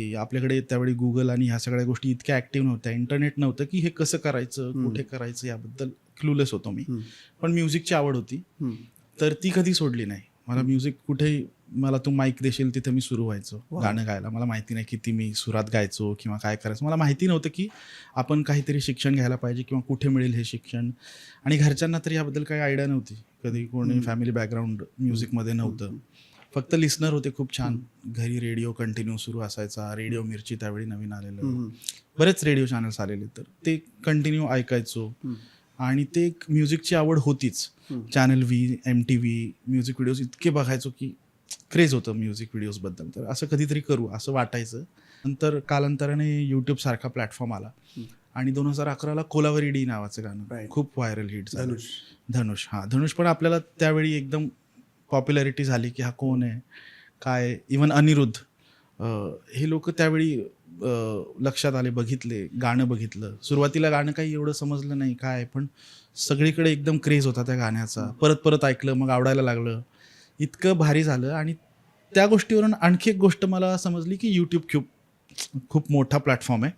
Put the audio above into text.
आपल्याकडे त्यावेळी गुगल आणि ह्या सगळ्या गोष्टी इतक्या ॲक्टिव्ह नव्हत्या इंटरनेट नव्हतं की हे कसं करायचं कुठे करायचं याबद्दल क्लूलेस होतो मी. पण म्युझिकची आवड होती. तर ती कधी सोडली नाही. मला म्युझिक कुठेही मला तू माईक देशील तिथे मी सुरू व्हायचो. गाणं गायला. मला माहिती नाही किती मी सुरात गायचो किंवा काय करायचं. मला माहिती नव्हतं की आपण काहीतरी शिक्षण घ्यायला पाहिजे किंवा कुठे मिळेल हे शिक्षण. आणि घरच्यांना तरी याबद्दल काही आयडिया नव्हती. कधी कोणी फॅमिली बॅकग्राऊंड म्युझिकमध्ये नव्हतं. फक्त लिस्नर होते खूप छान. घरी रेडिओ कंटिन्यू सुरू असायचा. रेडिओ मिरची त्यावेळी नवीन आलेलं. बरेच रेडिओ चॅनल्स आलेले. तर ते कंटिन्यू ऐकायचो. आणि ते एक म्युझिकची आवड होतीच. Channel V M T V music videos इतके बघायचो की क्रेज होतं म्युझिक व्हिडिओजबद्दल तर असं कधीतरी करू असं वाटायचं. नंतर कालांतराने यूट्यूब सारखा प्लॅटफॉर्म आला. आणि दोन हजार अकराला कोलावरी डी नावाचं गाणं. खूप व्हायरल हिट झालं. धनुष. धनुष. हां धनुष पण आपल्याला त्यावेळी एकदम पॉप्युलॅरिटी झाली की हा कोण आहे? काय? इवन अनिरुद्ध. हे लोक त्यावेळी लक्षात आले बघितले गाणं बघितलं. सुरुवातीला गाणं काही एवढं समजलं नाही काय पण सगळीकडे एकदम क्रेज होता त्या गाण्याचा. परत परत ऐकलं मग आवडायला लागलं. इतकं भारी झालं आणि त्या गोष्टीवरून आणखी एक गोष्ट मला समजली की यूट्यूब खूप खूप मोठा प्लॅटफॉर्म आहे.